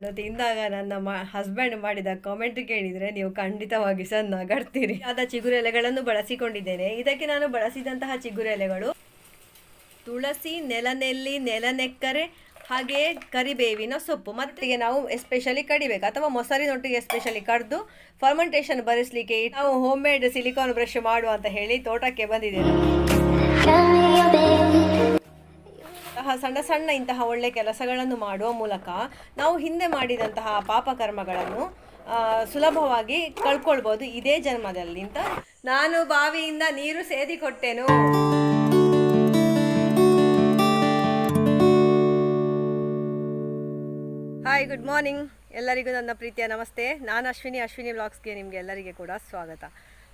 ಅದು ತಿಂದಾಗ ನನ್ನ ಮ ಹಸ್ಬೆಂಡ್ ಮಾಡಿದ ಕಾಮೆಂಟ್ ಕೇಳಿದರೆ ನೀವು ಖಂಡಿತವಾಗಿ ಸಹ ನಗಡ್ತೀರಿ ಆದ ಚಿಗುರು ಎಲೆಗಳನ್ನು ಬಳಸಿಕೊಂಡಿದ್ದೇನೆ. ಇದಕ್ಕೆ ನಾನು ಬಳಸಿದಂತಹ ಚಿಗುರು ಎಲೆಗಳು ತುಳಸಿ, ನೆಲನೆಲ್ಲಿ, ನೆಲನೆಕ್ಕರೆ ಹಾಗೆಯೇ ಕರಿಬೇವಿನ ಸೊಪ್ಪು. ಮತ್ತೆ ನಾವು ಎಸ್ಪೆಷಲಿ ಕಡಿಬೇಕು, ಅಥವಾ ಮೊಸರಿನೊಟ್ಟಿಗೆ ಎಸ್ಪೆಷಲಿ ಕಡ್ದು ಫರ್ಮೆಂಟೇಷನ್ ಬರೆಸಲಿಕ್ಕೆ ನಾವು ಹೋಮ್ ಮೇಡ್ ಸಿಲಿಕಾನ್ ಬ್ರಷ್ ಮಾಡುವ ಅಂತ ಹೇಳಿ ತೋಟಕ್ಕೆ ಬಂದಿದ್ದೇನೆ ಸಣ್ಣ ಸಣ್ಣ ಇಂತಹ ಒಳ್ಳೆ ಕೆಲಸಗಳನ್ನು ಮಾಡುವ ಮೂಲಕ ನಾವು ಹಿಂದೆ ಮಾಡಿದಂತಹ ಪಾಪಕರ್ಮಗಳನ್ನು ಸುಲಭವಾಗಿ ಕಳ್ಕೊಳ್ಬೋದು ಇದೇ ಜನ್ಮದಲ್ಲಿ ಅಂತ ನಾನು ಬಾವಿಯಿಂದ ನೀರು ಸೇದಿ ಕೊಟ್ಟೆನು ಹಾಯ್ ಗುಡ್ ಮಾರ್ನಿಂಗ್ ಎಲ್ಲರಿಗೂ ನನ್ನ ಪ್ರೀತಿಯ ನಮಸ್ತೆ. ನಾನು ಅಶ್ವಿನಿ ಅಶ್ವಿನಿ ಬ್ಲಾಗ್ಸ್ಗೆ ನಿಮಗೆ ಎಲ್ಲರಿಗೆ ಕೂಡ ಸ್ವಾಗತ.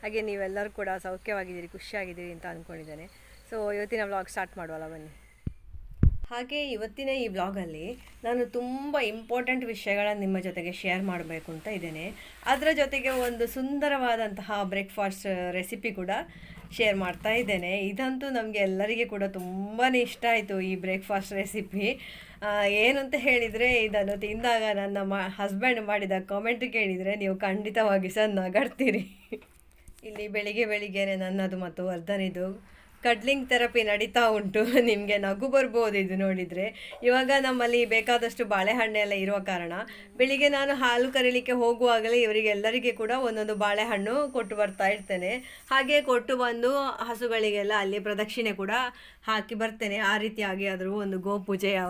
ಹಾಗೆ ನೀವೆಲ್ಲರೂ ಕೂಡ ಸೌಖ್ಯವಾಗಿದ್ದೀರಿ, ಖುಷಿಯಾಗಿದ್ದೀರಿ ಅಂತ ಅಂದ್ಕೊಂಡಿದ್ದೇನೆ. ಸೊ ಇವತ್ತಿನ ವ್ಲಾಗ್ ಸ್ಟಾರ್ಟ್ ಮಾಡುವಲ್ಲ ಬನ್ನಿ. ಹಾಗೆ ಇವತ್ತಿನ ಈ ಬ್ಲಾಗಲ್ಲಿ ನಾನು ತುಂಬ ಇಂಪಾರ್ಟೆಂಟ್ ವಿಷಯಗಳನ್ನು ನಿಮ್ಮ ಜೊತೆಗೆ ಶೇರ್ ಮಾಡಬೇಕು ಅಂತ ಇದ್ದೇನೆ. ಅದರ ಜೊತೆಗೆ ಒಂದು ಸುಂದರವಾದಂತಹ ಬ್ರೇಕ್ಫಾಸ್ಟ್ ರೆಸಿಪಿ ಕೂಡ ಶೇರ್ ಮಾಡ್ತಾ ಇದ್ದೇನೆ. ಇದಂತೂ ನಮಗೆ ಎಲ್ಲರಿಗೆ ಕೂಡ ತುಂಬಾ ಇಷ್ಟ ಆಯಿತು ಈ ಬ್ರೇಕ್ಫಾಸ್ಟ್ ರೆಸಿಪಿ ಏನು ಅಂತ ಹೇಳಿದರೆ ಇದನ್ನು ತಿಂದಾಗ ನನ್ನ ಮ ಹಸ್ಬೆಂಡ್ ಮಾಡಿದ ಕಾಮೆಂಟ್ ಕೇಳಿದರೆ ನೀವು ಖಂಡಿತವಾಗಿ ಸಹ ನಗಡ್ತೀರಿ ಇಲ್ಲಿ ಬೆಳಿಗ್ಗೆ ಬೆಳಿಗ್ಗೆನೆ ನನ್ನದು ಮತ್ತು ವರ್ಧನಿದು. ಕಡ್ಲಿಂಗ್ ಥೆರಪಿ ನಡೀತಾ ಉಂಟು. ನಿಮಗೆ ನಗು ಬರ್ಬೋದು ಇದು ನೋಡಿದರೆ. ಇವಾಗ ನಮ್ಮಲ್ಲಿ ಬೇಕಾದಷ್ಟು ಬಾಳೆಹಣ್ಣೆಲ್ಲ ಇರುವ ಕಾರಣ ಬೆಳಿಗ್ಗೆ ನಾನು ಹಾಲು ಕರೀಲಿಕ್ಕೆ ಹೋಗುವಾಗಲೇ ಇವರಿಗೆಲ್ಲರಿಗೆ ಕೂಡ ಒಂದೊಂದು ಬಾಳೆಹಣ್ಣು ಕೊಟ್ಟು ಬರ್ತಾ ಇರ್ತೇನೆ. ಹಾಗೆ ಕೊಟ್ಟು ಬಂದು ಹಸುಗಳಿಗೆಲ್ಲ ಅಲ್ಲಿ ಪ್ರದಕ್ಷಿಣೆ ಕೂಡ ಹಾಕಿ ಬರ್ತೇನೆ. ಆ ರೀತಿಯಾಗಿ ಆದರೂ ಒಂದು ಗೋಪೂಜೆಯ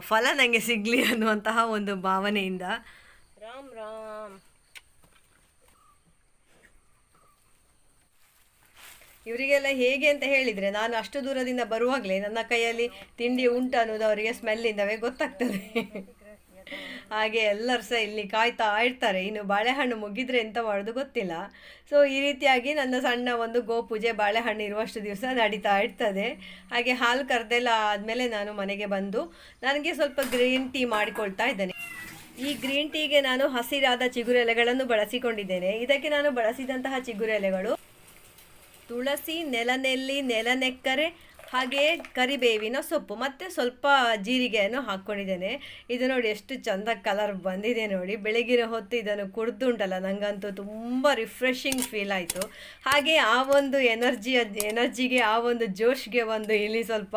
ಫಲ ನನಗೆ ಸಿಗಲಿ ಅನ್ನುವಂತಹ ಒಂದು ಭಾವನೆಯಿಂದ. ರಾಮ್ ರಾಮ್. ಇವರಿಗೆಲ್ಲ ಹೇಗೆ ಅಂತ ಹೇಳಿದರೆ ನಾನು ಅಷ್ಟು ದೂರದಿಂದ ಬರುವಾಗಲೇ ನನ್ನ ಕೈಯಲ್ಲಿ ತಿಂಡಿ ಉಂಟು ಅನ್ನೋದು ಅವರಿಗೆ ಸ್ಮೆಲ್ಲಿಂದವೇ ಗೊತ್ತಾಗ್ತದೆ. ಹಾಗೆ ಎಲ್ಲರೂ ಸಹ ಇಲ್ಲಿ ಕಾಯ್ತಾ ಇರ್ತಾರೆ. ಇನ್ನು ಬಾಳೆಹಣ್ಣು ಮುಗಿದ್ರೆ ಎಂತ ಮಾಡೋದು ಗೊತ್ತಿಲ್ಲ. ಸೊ ಈ ರೀತಿಯಾಗಿ ನನ್ನ ಸಣ್ಣ ಒಂದು ಗೋಪೂಜೆ ಬಾಳೆಹಣ್ಣು ಇರುವಷ್ಟು ದಿವಸ ನಡೀತಾ ಇರ್ತದೆ. ಹಾಗೆ ಹಾಲು ಕರೆದೆಲ್ಲ ಆದಮೇಲೆ ನಾನು ಮನೆಗೆ ಬಂದು ನನಗೆ ಸ್ವಲ್ಪ ಗ್ರೀನ್ ಟೀ ಮಾಡಿಕೊಳ್ತಾ ಇದ್ದೇನೆ. ಈ ಗ್ರೀನ್ ಟೀಗೆ ನಾನು ಹಸಿರಾದ ಚಿಗುರೆಲೆಗಳನ್ನು ಬಳಸಿಕೊಂಡಿದ್ದೇನೆ. ಇದಕ್ಕೆ ನಾನು ಬಳಸಿದಂತಹ ಚಿಗುರು ಎಲೆಗಳು ತುಳಸಿ ನೆಲನೆಲ್ಲಿ ನೆಲನೆಕ್ಕರೆ ಹಾಗೆಯೇ ಕರಿಬೇವಿನ ಸೊಪ್ಪು. ಮತ್ತು ಸ್ವಲ್ಪ ಜೀರಿಗೆಯನ್ನು ಹಾಕ್ಕೊಂಡಿದ್ದೇನೆ. ಇದು ನೋಡಿ ಎಷ್ಟು ಚಂದ ಕಲರ್ ಬಂದಿದೆ ನೋಡಿ. ಬೆಳಗಿನ ಹೊತ್ತು ಇದನ್ನು ಕುಡ್ದುಂಟಲ್ಲ ನನಗಂತೂ ತುಂಬ ರಿಫ್ರೆಶಿಂಗ್ ಫೀಲ್ ಆಯಿತು. ಹಾಗೆ ಆ ಒಂದು ಎನರ್ಜಿಯ ಎನರ್ಜಿಗೆ ಆ ಒಂದು ಜೋಶ್ಗೆ ಒಂದು ಇಲ್ಲಿ ಸ್ವಲ್ಪ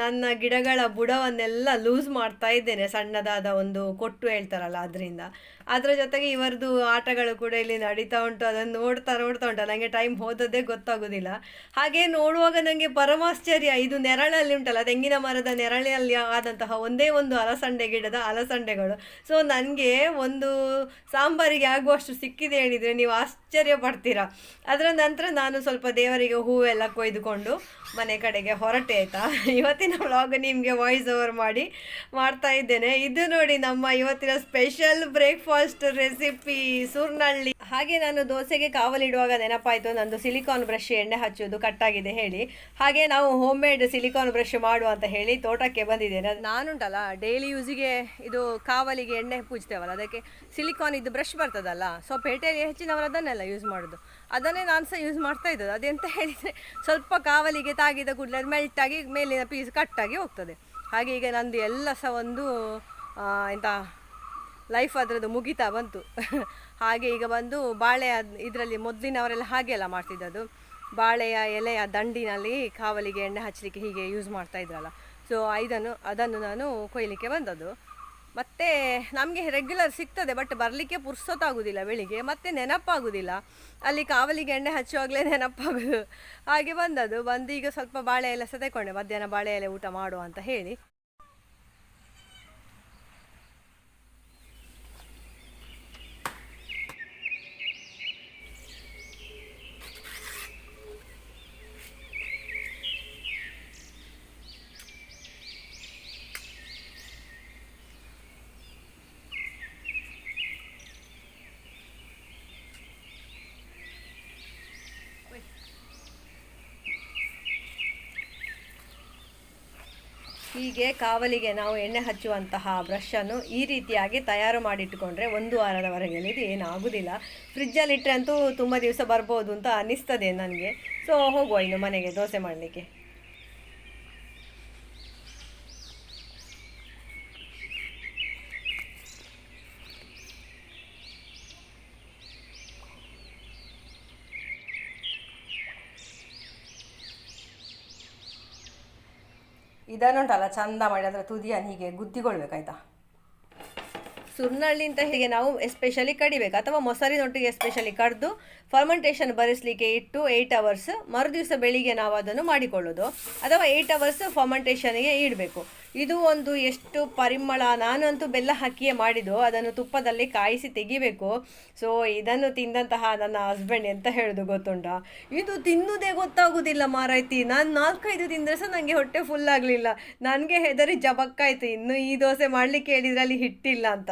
ನನ್ನ ಗಿಡಗಳ ಬುಡವನ್ನೆಲ್ಲ ಲೂಸ್ ಮಾಡ್ತಾ ಇದ್ದೇನೆ. ಸಣ್ಣದಾದ ಒಂದು ಕೊಟ್ಟು ಹೇಳ್ತಾರಲ್ಲ, ಅದರಿಂದ. ಅದರ ಜೊತೆಗೆ ಇವರದು ಆಟಗಳು ಕೂಡ ಇಲ್ಲಿ ನಡೀತಾ ಉಂಟು. ಅದನ್ನು ನೋಡ್ತಾ ನೋಡ್ತಾ ಉಂಟು. ನನಗೆ ಟೈಮ್ ಹೋದದ್ದೇ ಗೊತ್ತಾಗೋದಿಲ್ಲ. ಹಾಗೆ ನೋಡುವಾಗ ನನಗೆ ಪರಮಾಶ್ಚರ್ಯ. ಇದು ನೆರಳಲ್ಲಿ ಉಂಟಲ್ಲ ತೆಂಗಿನ ಮರದ ನೆರಳಲ್ಲಿ ಆದಂತಹ ಒಂದೇ ಒಂದು ಅಲಸಂಡೆ ಗಿಡದ ಅಲಸಂಡೆಗಳು. ಸೊ ನನಗೆ ಒಂದು ಸಾಂಬಾರಿಗೆ ಆಗುವಷ್ಟು ಸಿಕ್ಕಿದೆ ಹೇಳಿದರೆ ನೀವು ಆಶ್ಚರ್ಯ ಪಡ್ತೀರಾ. ಅದರ ನಂತರ ನಾನು ಸ್ವಲ್ಪ ದೇವರಿಗೆ ಹೂವೆಲ್ಲ ಕೊಯ್ದುಕೊಂಡು ಮನೆ ಕಡೆಗೆ ಹೊರಟೆ, ಆಯಿತಾ? ಇವತ್ತಿನ ವ್ಲಾಗ್ ನಿಮಗೆ ವಾಯ್ಸ್ ಓವರ್ ಮಾಡಿ ಮಾಡ್ತಾ ಇದ್ದೇನೆ. ಇದು ನೋಡಿ ನಮ್ಮ ಇವತ್ತಿನ ಸ್ಪೆಷಲ್ ಬ್ರೇಕ್ಫಾಸ್ಟ್ ರೆಸಿಪಿ ಸುರ್ನಳ್ಳಿ. ಹಾಗೆ ನಾನು ದೋಸೆಗೆ ಕಾವಲಿಡುವಾಗ ನೆನಪಾಯಿತು, ನಂದು ಸಿಲಿಕಾನ್ ಬ್ರಷ್ ಎಣ್ಣೆ ಹಚ್ಚೋದು ಕಟ್ಟಾಗಿದೆ ಹೇಳಿ. ಹಾಗೆ ನಾವು ಹೋಮ್ ಮೇಡ್ ಸಿಲಿಕಾನ್ ಬ್ರಷ್ ಮಾಡುವ ಅಂತ ಹೇಳಿ ತೋಟಕ್ಕೆ ಬಂದಿದ್ದೇನೆ ನಾನುಂಟಲ್ಲ ಡೈಲಿ ಯೂಸಿಗೆ ಇದು ಕಾವಲಿಗೆ ಎಣ್ಣೆ ಪೂಜ್ತೇವಲ್ಲ, ಅದಕ್ಕೆ ಸಿಲಿಕಾನ್ ಇದು ಬ್ರಷ್ ಬರ್ತದಲ್ಲ ಸೊ ಪೇಟೆಯಲ್ಲಿ ಹೆಚ್ಚಿನವರು ಅದನ್ನೆಲ್ಲ ಯೂಸ್ ಮಾಡೋದು. ಅದನ್ನೇ ನಾನು ಸಹ ಯೂಸ್ ಮಾಡ್ತಾ ಇದ್ದದ್ದು. ಅದೆಂತ ಹೇಳಿದರೆ ಸ್ವಲ್ಪ ಕಾವಲಿಗೆ ತಾಗಿದ ಕೂಡಲೇ ಅದು ಆಗಿ ಮೇಲಿನ ಪೀಸ್ ಕಟ್ಟಾಗಿ ಹೋಗ್ತದೆ. ಹಾಗೆ ಈಗ ನಂದು ಎಲ್ಲ ಸಹ ಒಂದು ಎಂತ ಲೈಫ್ ಅದರದ್ದು ಮುಗಿತಾ ಬಂತು. ಹಾಗೆ ಈಗ ಬಂದು ಬಾಳೆ ಇದರಲ್ಲಿ ಮೊದಲಿನವರೆಲ್ಲ ಹಾಗೆ ಎಲ್ಲ ಮಾಡ್ತಿದ್ದದು ಬಾಳೆಯ ಎಲೆಯ ದಂಡಿನಲ್ಲಿ ಕಾವಲಿಗೆ ಎಣ್ಣೆ ಹಚ್ಚಲಿಕ್ಕೆ ಹೀಗೆ ಯೂಸ್ ಮಾಡ್ತಾ ಇದ್ರಲ್ಲ. ಸೊ ಇದನ್ನು ಅದನ್ನು ನಾನು ಕೊಯ್ಲಿಕ್ಕೆ ಬಂದದ್ದು. ಮತ್ತು ನಮಗೆ ರೆಗ್ಯುಲರ್ ಸಿಗ್ತದೆ ಬಟ್ ಬರಲಿಕ್ಕೆ ಪುರ್ಸೊತ್ತಾಗೋದಿಲ್ಲ ಬೆಳಿಗ್ಗೆ. ಮತ್ತೆ ನೆನಪಾಗೋದಿಲ್ಲ. ಅಲ್ಲಿ ಕಾವಲಿಗೆ ಎಣ್ಣೆ ಹಚ್ಚುವಾಗಲೇ ನೆನಪಾಗೋದು. ಹಾಗೆ ಬಂದದ್ದು. ಬಂದು ಈಗ ಸ್ವಲ್ಪ ಬಾಳೆ ಎಲ್ಲ ಸಹ ತಗೊಂಡೆ ಮಧ್ಯಾಹ್ನ ಬಾಳೆ ಎಲೆ ಊಟ ಮಾಡುವ ಅಂತ ಹೇಳಿ. ಹೀಗೆ ಕಾವಲಿಗೆ ನಾವು ಎಣ್ಣೆ ಹಚ್ಚುವಂತಹ ಬ್ರಷನ್ನು ಈ ರೀತಿಯಾಗಿ ತಯಾರು ಮಾಡಿಟ್ಟುಕೊಂಡ್ರೆ ಒಂದು ವಾರದವರೆಗೆ ಇದು ಏನಾಗೋದಿಲ್ಲ. ಫ್ರಿಜ್ಜಲ್ಲಿ ಇಟ್ಟರೆ ಅಂತೂ ತುಂಬ ದಿವಸ ಬರ್ಬೋದು ಅಂತ ಅನಿಸ್ತದೆ ನನಗೆ. ಸೊ ಹೋಗುವ ಇನ್ನು ಮನೆಗೆ ದೋಸೆ ಮಾಡಲಿಕ್ಕೆ. ಇದನ್ನುಂಟಲ್ಲ, ಚಂದ ಮಾಡಿ ಅದರ ತುದಿಯನ್ನು ಹೀಗೆ ಗುದ್ದಿಕೊಳ್ಬೇಕಾಯ್ತಾ? ಸುರ್ನಳ್ಳಿ ಅಂತ ಹೀಗೆ ನಾವು ಎಸ್ಪೆಷಲಿ ಕಡಿಬೇಕು, ಅಥವಾ ಮೊಸರಿನೊಟ್ಟಿಗೆ ಎಸ್ಪೆಷಲಿ ಕಡ್ದು ಫರ್ಮೆಂಟೇಷನ್ ಬರೆಸಲಿಕ್ಕೆ ಇಟ್ಟು ಏಯ್ಟ್ ಅವರ್ಸ್ ಮರುದಿವಸ ಬೆಳಿಗ್ಗೆ ನಾವು ಅದನ್ನು ಮಾಡಿಕೊಳ್ಳೋದು, ಅಥವಾ ಏಯ್ಟ್ ಅವರ್ಸ್ ಫರ್ಮೆಂಟೇಷನ್ಗೆ ಇಡಬೇಕು. ಇದು ಒಂದು ಎಷ್ಟು ಪರಿಮಳ? ನಾನಂತೂ ಬೆಲ್ಲ ಹಾಕಿಯೇ ಮಾಡಿದ್ದು. ಅದನ್ನು ತುಪ್ಪದಲ್ಲಿ ಕಾಯಿಸಿ ತೆಗಿಬೇಕು. ಸೊ ಇದನ್ನು ತಿಂದಂತಹ ನನ್ನ ಹಸ್ಬೆಂಡ್ ಎಂತ ಹೇಳೋದು ಗೊತ್ತುಂಟ? ಇದು ತಿನ್ನುವುದೇ ಗೊತ್ತಾಗೋದಿಲ್ಲ ಮಾರಾಯ್ತಿ ನಾನು ನಾಲ್ಕೈದು ತಿಂದರೆ ಸಹ ನನಗೆ ಹೊಟ್ಟೆ ಫುಲ್ ಆಗಲಿಲ್ಲ. ನನಗೆ ಹೆದರಿ ಜಬಕ್ಕಾಯ್ತು. ಇನ್ನು ಈ ದೋಸೆ ಮಾಡಲಿಕ್ಕೆ ಹೇಳಿದ್ರೆ ಅಲ್ಲಿ ಹಿಟ್ಟಿಲ್ಲ ಅಂತ.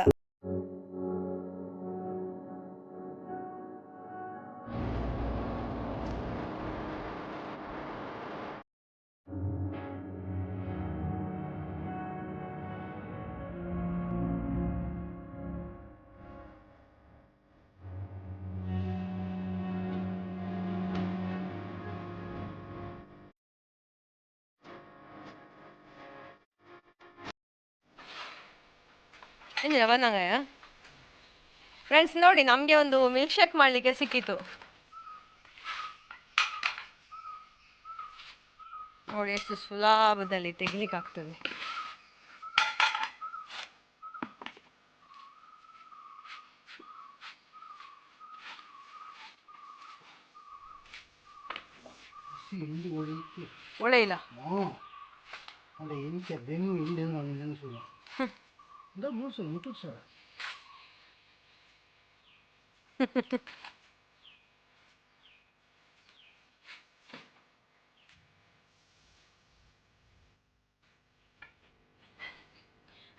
ಬಂದಂಗಾಯ ಫ್ರೆಂಡ್ಸ್ ನೋಡಿ ನಮಗೆ ಒಂದು ಮಿಲ್ಕ್ ಶೇಕ್ ಮಾಡಲಿಕ್ಕೆ ಸಿಕ್ಕಿತು. ನೋಡಿ ಎಷ್ಟು ಸುಲಭದಲ್ಲಿ ತೆಗಿಲಿಕ್ಕೆ ಆಗ್ತದೆ. Да, мусор, ну тут все.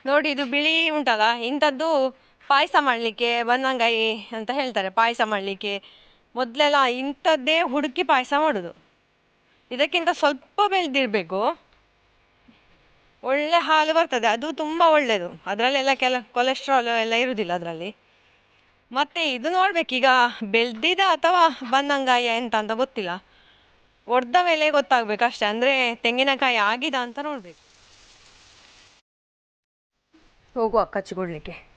ನೋಡಿ ಇದು ಬಿಳಿ ಉಂಟಲ್ಲ? ಇಂಥದ್ದು ಪಾಯಸ ಮಾಡ್ಲಿಕ್ಕೆ ಬನ್ನಂಗಾಯಿ ಅಂತ ಹೇಳ್ತಾರೆ ಪಾಯಸ ಮಾಡ್ಲಿಕ್ಕೆ. ಮೊದಲೆಲ್ಲ ಇಂಥದ್ದೇ ಹುಡುಕಿ ಪಾಯಸ ಮಾಡುದು. ಇದಕ್ಕಿಂತ ಸ್ವಲ್ಪ ಬೆಳೆದಿರಬೇಕು. ಒಳ್ಳೆ ಹಾಲು ಬರ್ತದೆ, ಅದು ತುಂಬ ಒಳ್ಳೆಯದು ಅದರಲ್ಲೆಲ್ಲ ಕೆಲ ಕೊಲೆಸ್ಟ್ರಾಲ್ ಎಲ್ಲ ಇರುವುದಿಲ್ಲ ಅದರಲ್ಲಿ. ಮತ್ತು ಇದು ನೋಡಬೇಕೀಗ, ಬೆಳೆದಿದ ಅಥವಾ ಬಂದಂಗಾಯ ಎಂತ ಅಂತ ಗೊತ್ತಿಲ್ಲ. ಒಡೆದ ಮೇಲೆ ಗೊತ್ತಾಗ್ಬೇಕು ಅಷ್ಟೇ, ಅಂದರೆ ತೆಂಗಿನಕಾಯಿ ಆಗಿದೆ ಅಂತ ನೋಡಬೇಕು. ಹೋಗುವ ಕಚ್ಚಿಕೊಡ್ಲಿಕ್ಕೆ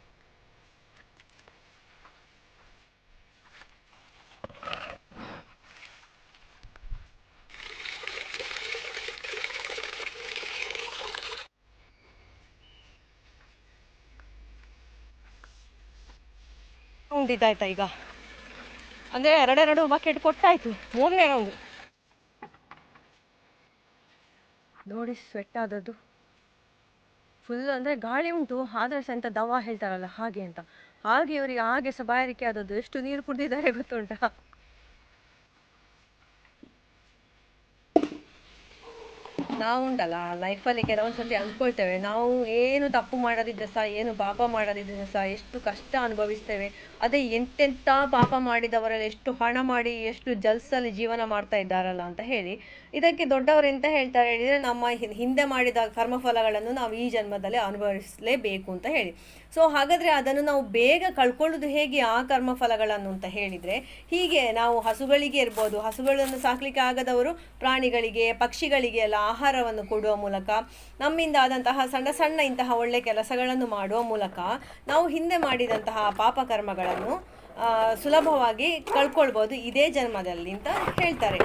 ಉಂಡಿದ್ದಾಯ್ತಾ ಈಗ? ಅಂದರೆ ಎರಡೆರಡು ಬಕೆಟ್ ಕೊಟ್ಟಾಯ್ತು, ಮೂರನೇ ರೌಂಡ್ ನೋಡಿ ಸ್ವೆಟ್ ಆದದ್ದು. ಫುಲ್ ಅಂದರೆ ಗಾಳಿ ಉಂಟು ಆದರೆ ಸಹ ಎಂತ ದವ ಹೇಳ್ತಾರಲ್ಲ, ಹಾಗೆ ಅಂತ. ಹಾಗೆ ಇವರಿಗೆ ಹಾಗೆ ಸಹ ಬಾಯಾರಿಕೆ ಆದದ್ದು. ಎಷ್ಟು ನೀರು ಕುಡಿದಿದ್ದಾರೆ ಗೊತ್ತುಂಟಾ? ನಾವು ಉಂಟಲ್ಲ ಲೈಫಲ್ಲಿ ಕೆಲವೊಂದು ಸರ್ತಿ ಅಂದ್ಕೊಳ್ತೇವೆ ನಾವು ಏನು ತಪ್ಪು ಮಾಡದಿದ್ದರೆ ಸಹ, ಏನು ಪಾಪ ಮಾಡದಿದ್ದರೆ ಸಹ ಎಷ್ಟು ಕಷ್ಟ ಅನುಭವಿಸ್ತೇವೆ. ಅದೇ ಎಂತೆಂಥ ಪಾಪ ಮಾಡಿದವರೆಲ್ಲ ಎಷ್ಟು ಹಣ ಮಾಡಿ, ಎಷ್ಟು ಜಲ್ಸಲ್ಲಿ ಜೀವನ ಮಾಡ್ತಾ ಇದ್ದಾರಲ್ಲ ಅಂತ ಹೇಳಿ, ಇದಕ್ಕೆ ದೊಡ್ಡವರು ಎಂತ ಹೇಳ್ತಾರೆ ಹೇಳಿದರೆ, ನಮ್ಮ ಹಿಂದೆ ಮಾಡಿದ ಕರ್ಮಫಲಗಳನ್ನು ನಾವು ಈ ಜನ್ಮದಲ್ಲಿ ಅನುಭವಿಸಲೇಬೇಕು ಅಂತ ಹೇಳಿ. ಸೊ ಹಾಗಾದರೆ ಅದನ್ನು ನಾವು ಬೇಗ ಕಳ್ಕೊಳ್ಳೋದು ಹೇಗೆ ಆ ಕರ್ಮಫಲಗಳನ್ನು ಅಂತ ಹೇಳಿದರೆ, ಹೀಗೆ ನಾವು ಹಸುಗಳಿಗೆ ಇರ್ಬೋದು. ಹಸುಗಳನ್ನು ಸಾಕಲಿಕ್ಕೆ ಆಗದವರು ಪ್ರಾಣಿಗಳಿಗೆ, ಪಕ್ಷಿಗಳಿಗೆ ಎಲ್ಲ ಆಹಾರವನ್ನು ಕೊಡುವ ಮೂಲಕ, ನಮ್ಮಿಂದ ಆದಂತಹ ಸಣ್ಣ ಸಣ್ಣ ಇಂತಹ ಒಳ್ಳೆ ಕೆಲಸಗಳನ್ನು ಮಾಡುವ ಮೂಲಕ ನಾವು ಹಿಂದೆ ಮಾಡಿದಂತಹ ಪಾಪಕರ್ಮಗಳನ್ನು ಸುಲಭವಾಗಿ ಕಳ್ಕೊಳ್ಬೋದು. ಇದೇ ಜನ್ಮದಲ್ಲಿ ಅಂತ ಹೇಳ್ತಾರೆ.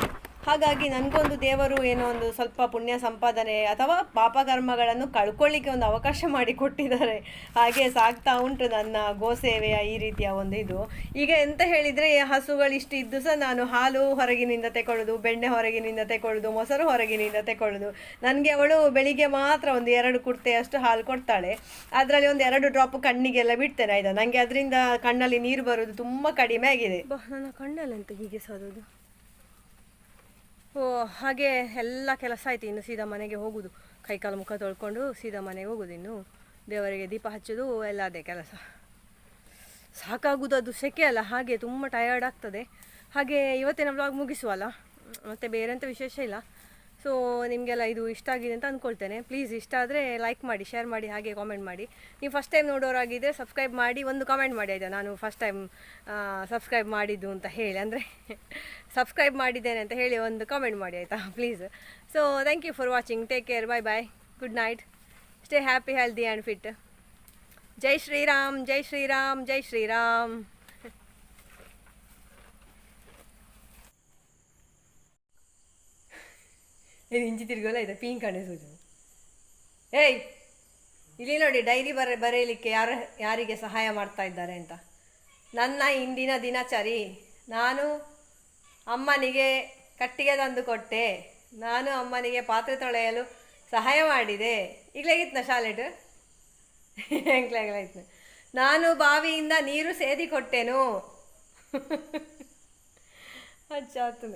ಹಾಗಾಗಿ ನನಗೊಂದು ದೇವರು ಏನೋ ಒಂದು ಸ್ವಲ್ಪ ಪುಣ್ಯ ಸಂಪಾದನೆ ಅಥವಾ ಪಾಪಕರ್ಮಗಳನ್ನು ಕಳ್ಕೊಳ್ಳಿಕ್ಕೆ ಒಂದು ಅವಕಾಶ ಮಾಡಿ ಕೊಟ್ಟಿದ್ದಾರೆ. ಹಾಗೆ ಸಾಗ್ತಾ ಉಂಟು ನನ್ನ ಗೋಸೇವೆಯ ಈ ರೀತಿಯ ಒಂದು ಇದು. ಈಗ ಎಂತ ಹೇಳಿದರೆ ಹಸುಗಳು ಇಷ್ಟು ಇದ್ದು ಸಹ ನಾನು ಹಾಲು ಹೊರಗಿನಿಂದ ತೆಕೊಳ್ಳೋದು, ಬೆಣ್ಣೆ ಹೊರಗಿನಿಂದ ತೆಕೊಳ್ಳೋದು, ಮೊಸರು ಹೊರಗಿನಿಂದ ತೆಕೊಳ್ಳೋದು. ನನಗೆ ಅವಳು ಬೆಳಿಗ್ಗೆ ಮಾತ್ರ ಒಂದು ಎರಡು ಕುರ್ತೆಯಷ್ಟು ಹಾಲು ಕೊಡ್ತಾಳೆ. ಅದರಲ್ಲಿ ಒಂದು ಎರಡು ಡ್ರಾಪ್ ಕಣ್ಣಿಗೆಲ್ಲ ಬಿಡ್ತೇನೆ, ಆಯ್ತಾ? ನನಗೆ ಅದರಿಂದ ಕಣ್ಣಲ್ಲಿ ನೀರು ಬರೋದು ತುಂಬ ಕಡಿಮೆ ಆಗಿದೆ. ನನ್ನ ಕಣ್ಣಲ್ಲಿ ಅಂತ ಹೀಗೆ ಸಾದೋದು. ಓ ಹಾಗೆ ಎಲ್ಲ ಕೆಲಸ ಆಯ್ತು. ಇನ್ನು ಸೀದಾ ಮನೆಗೆ ಹೋಗುದು. ಕೈಕಾಲು ಮುಖ ತೊಳ್ಕೊಂಡು ಸೀದಾ ಮನೆಗೆ ಹೋಗುದು ಇನ್ನು. ದೇವರಿಗೆ ದೀಪ ಹಚ್ಚೋದು, ಎಲ್ಲ ಅದೇ ಕೆಲಸ. ಸಾಕಾಗುದು ಅದು ಸೆಕೆ ಅಲ್ಲ, ಹಾಗೆ ತುಂಬ ಟಯರ್ಡ್ ಆಗ್ತದೆ. ಹಾಗೆ ಇವತ್ತಿನ ಬ್ಲಾಗ್ ಮುಗಿಸುವಲ್ಲ? ಮತ್ತು ಬೇರೆ ಅಂತ ವಿಶೇಷ ಇಲ್ಲ. ಸೊ ನಿಮಗೆಲ್ಲ ಇದು ಇಷ್ಟ ಆಗಿದೆ ಅಂತ ಅಂದ್ಕೊಳ್ತೇನೆ ಪ್ಲೀಸ್ ಇಷ್ಟ ಆದರೆ ಲೈಕ್ ಮಾಡಿ ಶೇರ್ ಮಾಡಿ, ಹಾಗೆ ಕಾಮೆಂಟ್ ಮಾಡಿ. ನೀವು ಫಸ್ಟ್ ಟೈಮ್ ನೋಡೋರಾಗಿದ್ದರೆ ಸಬ್ಸ್ಕ್ರೈಬ್ ಮಾಡಿ, ಒಂದು ಕಾಮೆಂಟ್ ಮಾಡಿ ಆಯಿತಾ? ನಾನು ಫಸ್ಟ್ ಟೈಮ್ ಸಬ್ಸ್ಕ್ರೈಬ್ ಮಾಡಿದ್ದು ಅಂತ ಹೇಳಿ, ಅಂದರೆ ಸಬ್ಸ್ಕ್ರೈಬ್ ಮಾಡಿದ್ದೇನೆ ಅಂತ ಹೇಳಿ ಒಂದು ಕಾಮೆಂಟ್ ಮಾಡಿ ಆಯಿತಾ? Please so thank you for watching take care bye bye good night stay happy healthy and fit ಜೈ ಶ್ರೀರಾಮ್ ಜೈ ಶ್ರೀರಾಮ್ ಜೈ ಶ್ರೀರಾಮ್ ಇದು ಇಂಚಿ ತಿರುಗಲ್ಲ ಇದೆ ಪೀನ್ ಕಣೆ ಸೂಜು. ಏಯ್, ಇಲ್ಲಿ ನೋಡಿ ಡೈರಿ ಬರ, ಬರೆಯಲಿಕ್ಕೆ ಯಾರು, ಯಾರಿಗೆ ಸಹಾಯ ಮಾಡ್ತಾ ಇದ್ದಾರೆ ಅಂತ. ನನ್ನ ಇಂದಿನ ದಿನಚರಿ, ನಾನು ಅಮ್ಮನಿಗೆ ಕಟ್ಟಿಗೆ ತಂದು ಕೊಟ್ಟೆ. ನಾನು ಅಮ್ಮನಿಗೆ ಪಾತ್ರೆ ತೊಳೆಯಲು ಸಹಾಯ ಮಾಡಿದೆ. ಈಗಲಾಗಿತ್ನ ಶಾಲೆಟ್ ಎಂಕ್ಲಾಗ್ಲಾಯ್ತು ನಾನು ಬಾವಿಯಿಂದ ನೀರು ಸೇದಿ ಕೊಟ್ಟೆನು. ಅಚ್ಚಾತು